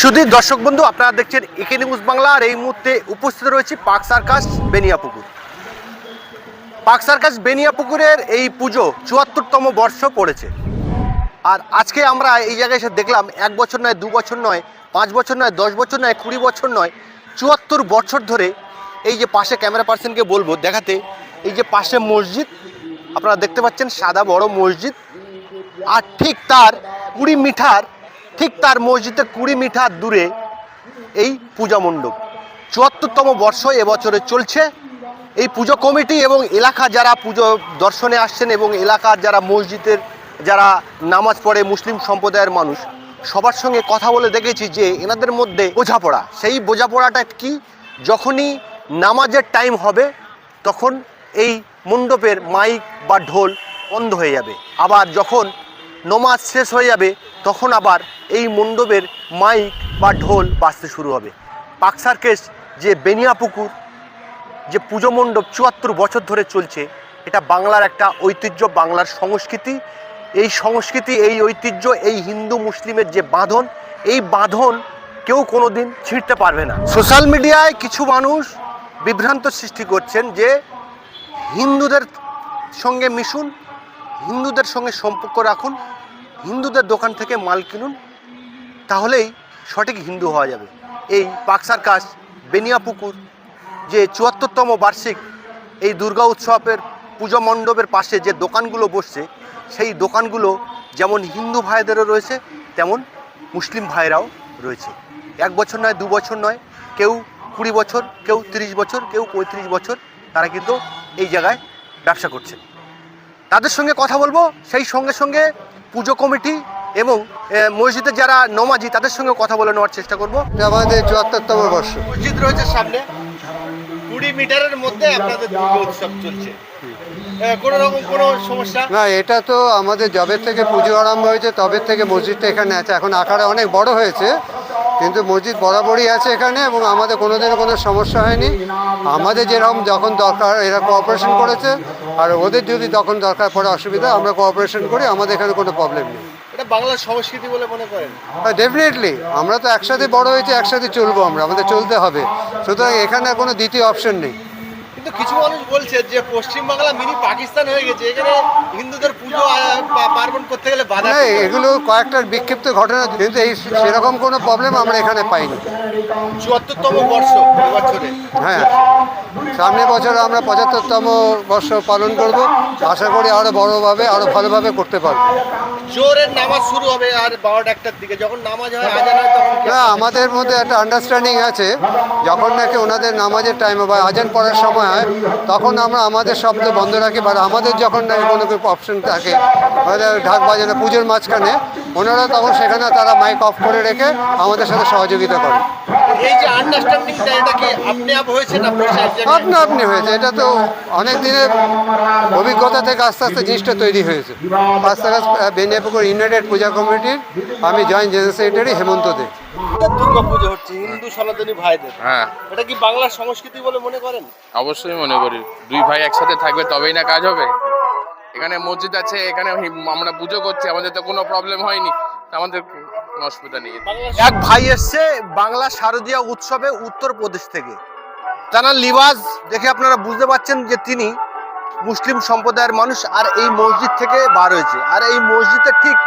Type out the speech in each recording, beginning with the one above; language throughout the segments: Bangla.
সুধীর দর্শক বন্ধু, আপনারা দেখছেন একে নিউজ বাংলা, আর এই মুহূর্তে উপস্থিত রয়েছি পাক সার্কাস বেনিয়াপুকুর পাক সার্কাস বেনিয়াপুকুরের এই পুজো চুয়াত্তরতম বর্ষ পড়েছে। আর আজকে আমরা এই জায়গায় এসে দেখলাম, এক বছর নয়, দু বছর নয়, পাঁচ বছর নয়, দশ বছর নয়, কুড়ি বছর নয়, চুয়াত্তর বছর ধরে এই যে পাশে ক্যামেরা পার্সনকে বলব দেখাতে, এই যে পাশে মসজিদ, আপনারা দেখতে পাচ্ছেন সাদা বড় মসজিদ, আর ঠিক তার কুড়ি মিটার ঠিক তার মসজিদের কুড়ি মিটার দূরে এই পূজা মণ্ডপ। চুয়াত্তরতম বর্ষ এবছরে চলছে। এই পুজো কমিটি এবং এলাকা যারা পুজো দর্শনে আসছেন এবং এলাকার যারা মসজিদের যারা নামাজ পড়ে মুসলিম সম্প্রদায়ের মানুষ, সবার সঙ্গে কথা বলে দেখেছি যে এনাদের মধ্যে বোঝাপড়া। সেই বোঝাপড়াটা কি? যখনই নামাজের টাইম হবে, তখন এই মণ্ডপের মাইক বা ঢোল বন্ধ হয়ে যাবে। আবার যখন নমাজ শেষ হয়ে যাবে তখন আবার এই মণ্ডপের মাইক বা ঢোল বাজতে শুরু হবে। পাক সার্কেস, যে বেনিয়াপুকুর, যে পুজো মণ্ডপ চুয়াত্তর বছর ধরে চলছে, এটা বাংলার একটা ঐতিহ্য, বাংলার সংস্কৃতি। এই সংস্কৃতি, এই ঐতিহ্য, এই হিন্দু মুসলিমের যে বাঁধন, এই বাঁধন কেউ কোনো দিন ছিঁড়তে পারবে না। সোশ্যাল মিডিয়ায় কিছু মানুষ বিভ্রান্ত সৃষ্টি করছেন যে হিন্দুদের সঙ্গে মিশুন, হিন্দুদের সঙ্গে সম্পর্ক রাখুন হিন্দুদের দোকান থেকে মাল কিনুন, তাহলেই সঠিক হিন্দু হওয়া যাবে। এই পাক সার্কাস বেনিয়াপুকুর যে চুয়াত্তরতম বার্ষিক এই দুর্গা উৎসবের পুজো মণ্ডপের পাশে যে দোকানগুলো বসছে, সেই দোকানগুলো যেমন হিন্দু ভাইদেরও রয়েছে, তেমন মুসলিম ভাইরাও রয়েছে। এক বছর নয়, দু বছর নয়, কেউ কুড়ি বছর, কেউ তিরিশ বছর, কেউ পঁয়ত্রিশ বছর, তারা কিন্তু এই জায়গায় ব্যবসা করছে। তাদের সঙ্গে কথা বলব সেই সঙ্গে সঙ্গে পুজো কমিটি এবং আহ, মসজিদের যারা নমাজি তাদের সঙ্গে কথা বলে নেওয়ার চেষ্টা করব। আমাদের চুয়াত্তরতম বর্ষ। মসজিদ রয়েছে সামনে। কুড়ি মিটারের মধ্যে আপনাদের দুর্গা উৎসব চলছে। কোনো রকম কোনো সমস্যা? না এটা তো আমাদের জবের থেকে পুজো আরম্ভ হয়েছে তবে থেকে মসজিদটা এখানে আছে। এখন আকারে অনেক বড় হয়েছে। কিন্তু মসজিদ বরাবরই আছে এখানে এবং আমাদের কোনোদিনও কোনো সমস্যা হয়নি। আমাদের যেরকম যখন দরকার এরা কোঅপারেশন করেছে আর ওদের যদি তখন দরকার পড়ে অসুবিধা আমরা কোঅপারেশন করি আমাদের এখানে কোনো প্রবলেম নেই। এটা বাংলার সংস্কৃতি বলে মনে করেন? ডেফিনেটলি আমরা তো একসাথে বড় হয়েছি একসাথে চলবো আমরা আমাদের চলতে হবে। সুতরাং এখানে কোনো দ্বিতীয় অপশন নেই। কিন্তু কিছু মানুষ বলছে যে পশ্চিমবাংলা মিনি পাকিস্তান হয়ে গেছে এখানে হিন্দুদের পুজো পার্বণ করতে গেলে বাধা এগুলো কয়েকটা বিক্ষিপ্ত ঘটনা কিন্তু এই সেরকম কোনো প্রবলেম আমরা এখানে পাইনি। চুয়াত্তরতম বর্ষ এবছরে। হ্যাঁ সামনে বছর আমরা পঁচাত্তরতম বর্ষ পালন করব। আশা করি আরও বড়োভাবে আরও ভালোভাবে করতে পারব। জোরের নামাজ শুরু হবে আর বারোটা একটার দিকে। যখন নামাজ হয় আজান হয় তখন না আমাদের মধ্যে একটা আন্ডারস্ট্যান্ডিং আছে। যখন নাকি ওনাদের নামাজের টাইম বা আজান পড়ার সময় হয়, তখন আমরা আমাদের শব্দ বন্ধ রাখি বা আমাদের যখন কোনো অপশন থাকে হয়তো ঢাক বাজানো, পুজোর মাঝখানে, ওনারা তখন সেখানে তারা মাইক অফ করে রেখে আমাদের সাথে সহযোগিতা করে। এই যে আন্ডারস্ট্যান্ডিংটা এটা কি আপনি আপ হয়েছে না আপনি হয়েছে এটা তো অনেক দিনের অভিজ্ঞতা থেকে আস্তে আস্তে জিনিসটা তৈরি হয়েছে। পাঁচ টাকা বেনিয়াপুকুর ইউনাইটেড পূজা কমিটির আমি joint general secretary Hemanta De. Durga Puja হচ্ছে হিন্দু সনাতনী ভাইদের। হ্যাঁ। এটা কি বাংলার সংস্কৃতি বলে মনে করেন? অবশ্যই মনে করি। দুই ভাই একসাথে থাকবে তবেই না কাজ হবে। এখানে মসজিদ আছে এখানে আমরা পুজো করছি আমাদের তো কোনো প্রবলেম হয়নি। আমাদের কোনো অসুবিধা নেই এক ভাই এসছে বাংলা শারদীয় উৎসবে উত্তরপ্রদেশ থেকে তার লিবাস দেখে আপনারা বুঝতে পারছেন যে তিনি মুসলিম সম্প্রদায়ের মানুষ আর এই মসজিদ থেকে বার হয়েছে আর এই মসজিদের ঠিক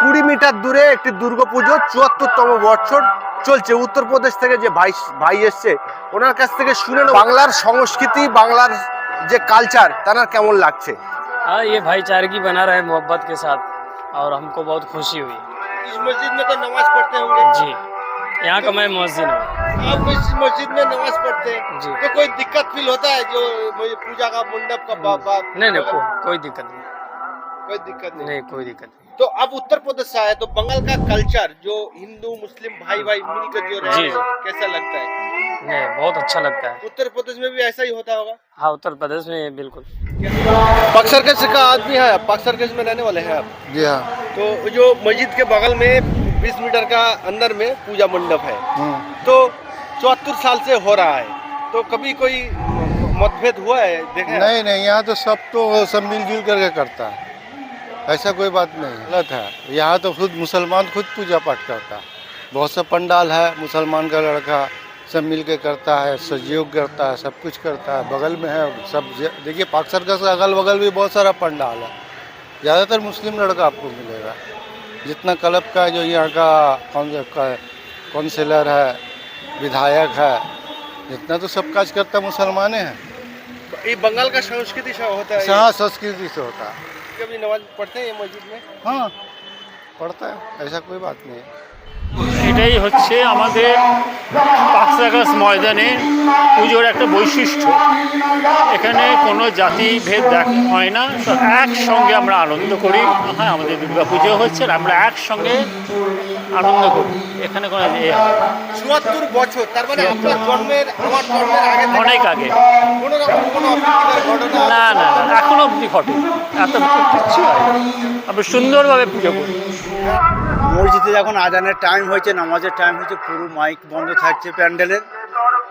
কুড়ি মিটার দূরে একটি দুর্গাপুজো চুয়াত্তরতম বছর চলছে উত্তরপ্রদেশ থেকে যে ভাই ভাই এসছে ওনার কাছ থেকে শুনে নেব বাংলার সংস্কৃতি বাংলার যে কালচার তার কেমন লাগছে हाँ ये भाईचारगी बना रहे मोहब्बत के साथ और हमको बहुत खुशी हुई इस मस्जिद में तो नमाज़ पढ़ते होंगे। जी। यहाँ का मैं मस्जिद हूँ। आप इस मस्जिद में नमाज़ पढ़ते हैं? जी। तो कोई दिक्कत फील होता है जो पूजा का मंडप का बा, बा, नहीं नहीं को, कोई दिक्कत नहीं। कोई दिक्कत नहीं? नहीं कोई दिक्कत नहीं। तो अब उत्तर प्रदेश से आए तो बंगाल का कल्चर जो हिंदू मुस्लिम भाई भाई मिलकर जो रहे जी। हैं, कैसा लगता है? नहीं बहुत अच्छा लगता है। उत्तर प्रदेश में भी ऐसा ही होता होगा? हाँ उत्तर प्रदेश में बिल्कुल। पक्सर सर्कस का आदमी है पक्सर सर्कस में रहने वाले हैं आप? जी हाँ। तो जो मस्जिद के बगल में 20 मीटर का अंदर में पूजा मंडप है। हाँ। तो चौहत्तर साल से हो रहा है। तो कभी कोई मतभेद हुआ है देखे नहीं नहीं यहाँ तो सब तो सब मिलजुल करके करता है। ऐसा कोई बात नहीं गलत है। यहाँ तो खुद मुसलमान खुद पूजा पाठ करता है। बहुत सा पंडाल है मुसलमान का लड़का सब मिल के करता है सहयोग करता है सब कुछ करता है। बगल में है सब देखिए पाक सर्कस के अगल बगल भी बहुत सारा पंडाल है। ज़्यादातर मुस्लिम लड़का आपको मिलेगा। जितना क्लब का जो यहाँ का कौन काउंसिलर है विधायक है जितना तो सब काज करता मुसलमाने हैं। ये बंगाल का संस्कृति से होता है हाँ संस्कृति से होता है। कभी नमाज़ पढ़ते हैं ये मस्जिद में? हाँ पढ़ता है ऐसा कोई बात नहीं है। এটাই হচ্ছে আমাদের পাকসাগাস ময়দানে পুজোর একটা বৈশিষ্ট্য। এখানে কোনো জাতি ভেদ দেখ হয় না। সব একসঙ্গে আমরা আনন্দ করি। হ্যাঁ আমাদের দুর্গা পুজো হচ্ছে আমরা একসঙ্গে আনন্দ করি। এখানে কোনো চুয়াত্তর বছর তার মানে আপনার জন্মের আমার জন্মের আগে অনেক আগে। না না না এখনও অবধি ঘটে এত হয় না। আমরা সুন্দরভাবে পুজো করি। মসজিদে যখন আজানের টাইম হয়েছে, নামাজের টাইম হয়েছে, পুরো মাইক বন্ধ থাকছে প্যান্ডেলের।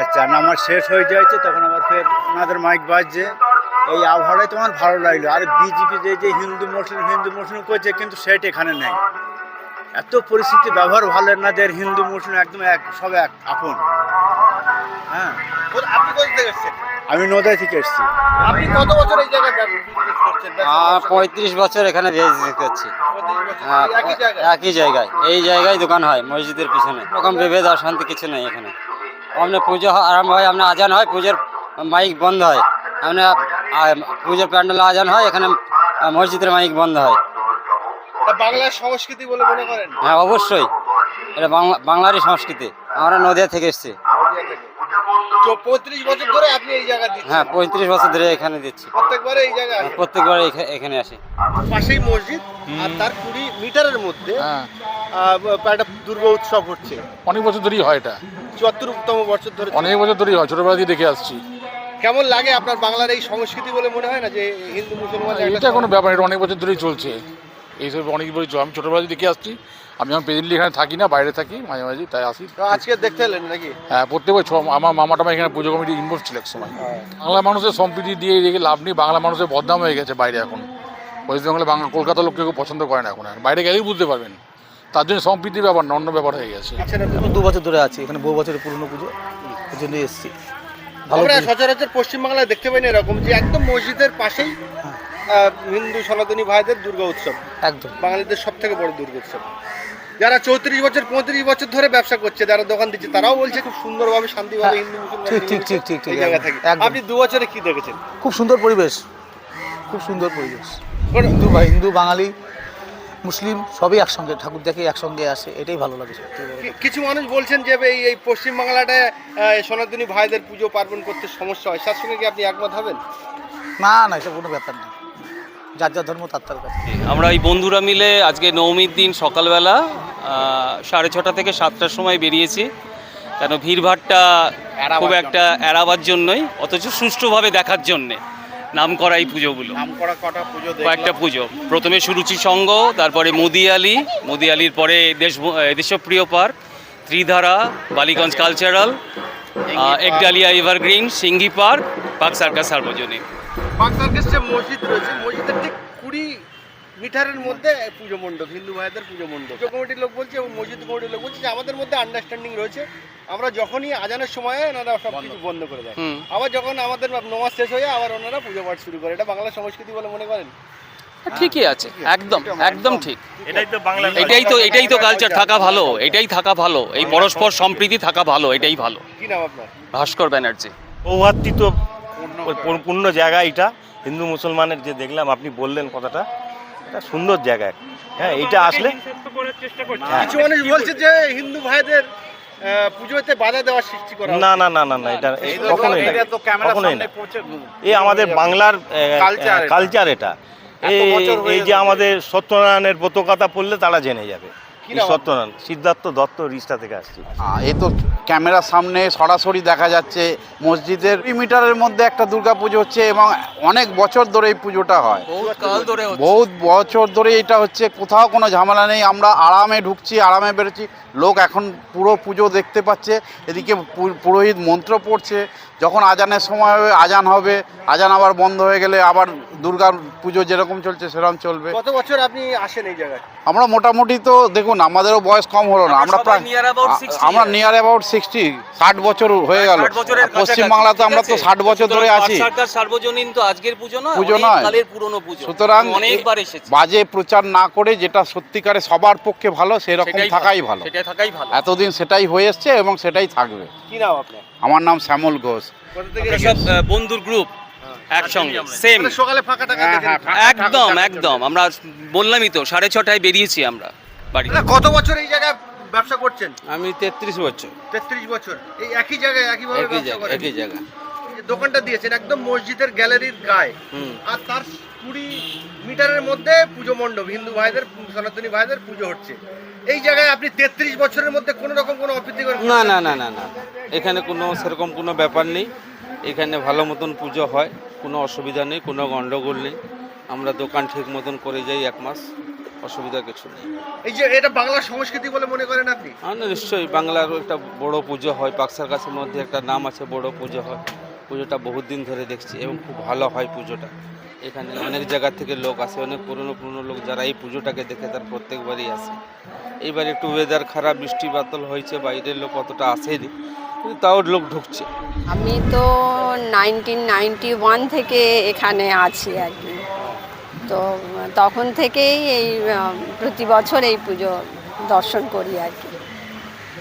আচ্ছা নামাজ শেষ হয়ে যাচ্ছে, তখন আবার ফের ওনাদের মাইক বাজছে। এই আবহাওয়াটাই তোমার ভালো লাগল। আর বিজেপি যে যে হিন্দু, মুসলিম হিন্দু, মুসলিম করছে, কিন্তু সেটা এখানে নেই। এত পরিস্থিতি, ব্যবহার ভালো না এনাদের হিন্দু, মুসলিম একদম এক, সব এক, আপন। হ্যাঁ? আপনি কোথা থেকে এসেছেন? আমি নদাই থেকে এসেছি। আপনি কত বছর এই জায়গায় বিজনেস করছেন? পঁয়ত্রিশ বছর এখানে বিজনেস করছি। হ্যাঁ, একই জায়গায়? এই জায়গায় দোকান হয় মসজিদের পিছনে। রকম বিভেদ অশান্তি কিছু নেই এখানে। আপনার পুজো আরম্ভ হয় আপনার আজান হয় পুজোর মাইক বন্ধ হয়। আপনার পুজোর প্যান্ডেল আজান হয় এখানে মসজিদের মাইক বন্ধ হয়। বাংলার সংস্কৃতি বলে মনে করেন? হ্যাঁ অবশ্যই। এটা বাংলা বাংলারই সংস্কৃতি। আমরা নদিয়া থেকে এসেছি। নদিয়া। তো পঁয়ত্রিশ বছর ধরে আপনি এই জায়গা দিচ্ছেন। হ্যাঁ পঁয়ত্রিশ বছর ধরে এখানে দিচ্ছি। প্রত্যেকবারে এই জায়গায় আসেন। প্রত্যেকবার এখা- এখানে আসি। পাশেই মসজিদ আর তার কুড়ি মিটারের মধ্যে আহ, একটা দুর্গা উৎসব হচ্ছে। অনেক বছর ধরেই হয় এটা। চুয়াত্তরতম বছর ধরে অনেক বছর ধরেই হয় ছোটবেলা দিয়ে দেখে আসছি। কেমন লাগে আপনার বাংলার এই সংস্কৃতি বলে মনে হয় না যে হিন্দু মুসলমান একটা এটা কোনো ব্যাপার এটা অনেক বছর ধরেই চলছে। এইসব অনেক চল- আমি ছোটবেলা দেখে আসছি। আমি আমার প্রেজেন্টলি এখানে থাকি না বাইরে থাকি মাঝে মাঝে তাই আসি। আজকে দেখতে এলেন নাকি? হ্যাঁ প্রত্যেক বছর আমার মামা টামা এখানে পুজো কমিটি ইনভলভ ছিল এক সময়। বাংলা মানুষের সম্প্রীতি দিয়ে রেখে লাভ নেই বাংলা মানুষের বদনাম হয়ে গেছে বাইরে এখন। ওয়েস্ট বেঙ্গলে বাংলা কলকাতার লোক কেউ পছন্দ করে না এখন আর। বাইরে গেলেই বুঝতে পারবেন। তার জন্য সম্প্রীতির ব্যাপার না অন্য ব্যাপার হয়ে গেছে। আচ্ছা দু বছর ধরে আছি এখানে বহু বছরের পুরনো পুজো এই জন্যই এসেছি। আমরা সচরাচর পশ্চিমবাংলায় দেখতে পাই না এরকম যে একদম মসজিদের পাশেই আহ, হিন্দু সনাতনী ভাইদের দুর্গা উৎসব। একদম। বাঙালিদের সব থেকে বড় দুর্গা উৎসব। যারা চৌত্রিশ বছর পঁয়ত্রিশ বছর ধরে ব্যবসা করছে যারা দোকান দিচ্ছে তারাও বলছে খুব সুন্দরভাবে শান্তিভাবে হিন্দু মুসলমান ঠিক, ঠিক, ঠিক, ঠিক, ঠিক, এই জায়গা থেকে। আপনি দু বছরে কি দেখেছেন? খুব সুন্দর পরিবেশ খুব সুন্দর পরিবেশ। হিন্দু ভাই হিন্দু বাঙালি মুসলিম সবই একসঙ্গে ঠাকুর দেখে একসঙ্গে আসে এটাই ভালো লাগে কিছু মানুষ বলছেন যে এই এই পশ্চিমবাংলাটায় সনাতনী ভাইদের পুজো পার্বণ করতে সমস্যা হয় তার সঙ্গে কি আপনি একমত হবেন? না না এটা কোনো ব্যাপার না। যার যার ধর্ম তার তার কাছে। আমরা এই বন্ধুরা মিলে আজকে নবমীর দিন সকালবেলা সাড়ে ছটা থেকে সাতটার সময় বেরিয়েছি। কেন ভিড়ভাড়টা খুব একটা এড়াবার জন্যই অথচ সুষ্ঠুভাবে দেখার জন্যে। নাম করা এই পুজোগুলো কয়েকটা পুজো। প্রথমে সুরুচি সংঘ তারপরে মুদিয়ালি। মুদিয়ালির পরে Desh Deshapriya park Tridhara Ballygunge cultural Ekdalia evergreen Singhi park park circus Sarbojanin. বাগদারকের যে মসজিদ রয়েছে মসজিদের ঠিক কুড়ি মিটারের মধ্যে পুজো মণ্ডপ হিন্দু ভাইদের পুজো মণ্ডপ। পুজো কমিটির লোক বলছে এবং মসজিদ কমিটির লোক বলছে যে আমাদের মধ্যে আন্ডারস্ট্যান্ডিং রয়েছে। আমরা যখনই আজানের সময় ওনারা সব কিছু বন্ধ করে দেয়। আবার যখন আমাদের নমাজ শেষ হয়ে আবার ওনারা পুজো পাঠ শুরু করে। এটা বাংলা সংস্কৃতি বলে মনে করেন? ঠিকই আছে। একদম একদম ঠিক। এটাই তো বাংলা এটাই তো এটাই তো কালচার থাকা ভালো। এটাই থাকা ভালো। এই পরস্পর সম্প্রীতি থাকা ভালো। এটাই ভালো। কি নাম আপনার? ভাস্কর ব্যানার্জি। সৌহার্দিত পূর্ণ জায়গা এটা। হিন্দু মুসলমানের যে দেখলাম আপনি বললেন কথাটা এটা সুন্দর জায়গা। হ্যাঁ এটা আসলে হ্যাঁ। কিছু মানুষ বলছে যে হিন্দু ভাইদের পুজোতে বাধা দেওয়ার সৃষ্টি করা না না না না না এটা কখনোই না কখনোই না। এই আমাদের বাংলার কালচার এটা। এই এই যে আমাদের সত্যনারায়ণের ব্রতকথা পড়লে তারা জেনে যাবে। সত্যনারায়ণ সিদ্ধার্থ দত্ত রিস্টা থেকে আসছি। এই তো ক্যামেরার সামনে সরাসরি দেখা যাচ্ছে মসজিদের। মিটারের মধ্যে একটা দুর্গা পুজো হচ্ছে এবং অনেক বছর ধরে এই পুজোটা হয়। কাল বহুত বছর ধরে এটা হচ্ছে কোথাও কোনো ঝামেলা নেই আমরা আরামে ঢুকছি আরামে বেরোচ্ছি। লোক এখন পুরো পুজো দেখতে পাচ্ছে এদিকে পুরোহিত মন্ত্র পড়ছে যখন আজানের সময় হবে আজান হবে আজান আবার বন্ধ হয়ে গেলে আবার দুর্গার পুজো যেরকম চলছে সেরকম চলবে। কত বছর আপনি আসেন এই জায়গায়? আমরা মোটামুটি তো দেখুন আমাদেরও বয়স কম হলো না। আমরা প্রায় near about আ- 60 আমরা নিয়ার অ্যাবাউট সিক্সটি ষাট বছর হয়ে গেল। 60 বছরের পশ্চিমবাংলাতে আমরা তো ষাট বছর ধরে আছি। সার্বজনীন তো আজকের পুজো নয় পুজো নয়। পুরনো পুজো। সুতরাং অনেকবার এসেছি। বাজে প্রচার না করে যেটা সত্যিকারে সবার পক্ষে ভালো সেরকম থাকাই ভালো। থাকাই ভালো। এতদিন সেটাই হয়ে এসছে এবং সেটাই থাকবে। কি নাম আপনার? আমার নাম শ্যামল ঘোষ। সব বন্ধুর গ্রুপ একসঙ্গে সেম মানে সকালে হ্যাঁ, হ্যাঁ। ফাঁকা। একদম একদম। আমরা বললামই তো সাড়ে ছটায় বেরিয়েছি আমরা। বাড়ি। কত বছর এই জায়গায় ব্যবসা করছেন? আমি তেত্রিশ বছর। তেত্রিশ বছর। এই একই জায়গায় একইভাবে করেন? জায়গা এই দোকানটা দিয়েছেন একদম মসজিদের গ্যালারির গায়ে। আর তার কুড়ি মিটারের মধ্যে পুজো মণ্ডপ হিন্দু ভাইদের সনাতনী ভাইদের পুজো হচ্ছে। এই জায়গায় আপনি তেত্রিশ বছরের মধ্যে কোনো রকম কোনো অপ্রীতিকর না না না না না। এখানে কোনো সেরকম কোনো ব্যাপার নেই। এখানে ভালো মতন পুজো হয় কোনো অসুবিধা নেই কোনো গণ্ডগোল নেই। আমরা দোকান ঠিক মতন করে যাই এক মাস। অসুবিধা কিছু নেই। এই যে এটা বাংলা সংস্কৃতি বলে মনে করেন আপনি? না নিশ্চয়ই বাংলার একটা বড় পুজো হয় পাকসার কাছের মধ্যে একটা নাম আছে বড় পুজো হয়। পুজোটা বহুত দিন ধরে দেখছি এবং খুব ভালো হয় পুজোটা। এখানে অনেক জায়গা থেকে লোক আসে অনেক পুরনো পুরনো লোক যারা এই পুজোটাকে দেখে তার প্রত্যেকবারই আসে। এইবার একটু ওয়েদার খারাপ বৃষ্টি বাদল হয়েছে বাইরের লোক অতটা আসেনি কিন্তু তাও লোক ঢুকছে। আমি তো নাইনটিন নাইনটি ওয়ান থেকে এখানে আছি আর কি। তো তখন থেকেই এই প্রতি বছর এই পুজো দর্শন করি আর কি।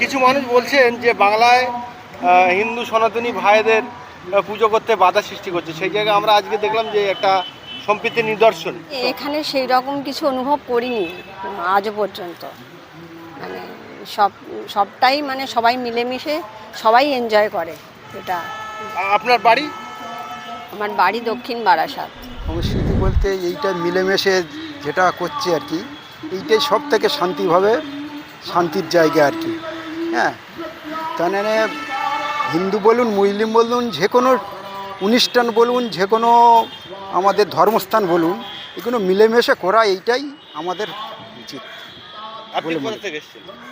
কিছু মানুষ বলছেন যে বাংলায় হিন্দু সনাতনী ভাইদের পুজো করতে বাধা সৃষ্টি করছে। সেই জায়গায় আমরা আজকে দেখলাম যে একটা সম্প্রীতির নিদর্শন। এখানে সেই রকম কিছু অনুভব করিনি আজও পর্যন্ত। মানে সব সবটাই মানে সবাই মিলেমিশে সবাই এনজয় করে এটা। আপনার বাড়ি? আমার বাড়ি দক্ষিণ বারাসাত। সংস্কৃতি বলতে এইটা মিলেমিশে যেটা করছে আর কি এইটাই সব থেকে শান্তিভাবে শান্তির জায়গা আর কি হ্যাঁ? তার হিন্দু বলুন মুসলিম বলুন যে কোনো অনুষ্ঠান বলুন যে কোনো আমাদের ধর্মস্থান বলুন এগুলো মিলেমিশে করা এইটাই আমাদের উচিত।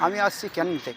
আমি আসছি কেন থেকে?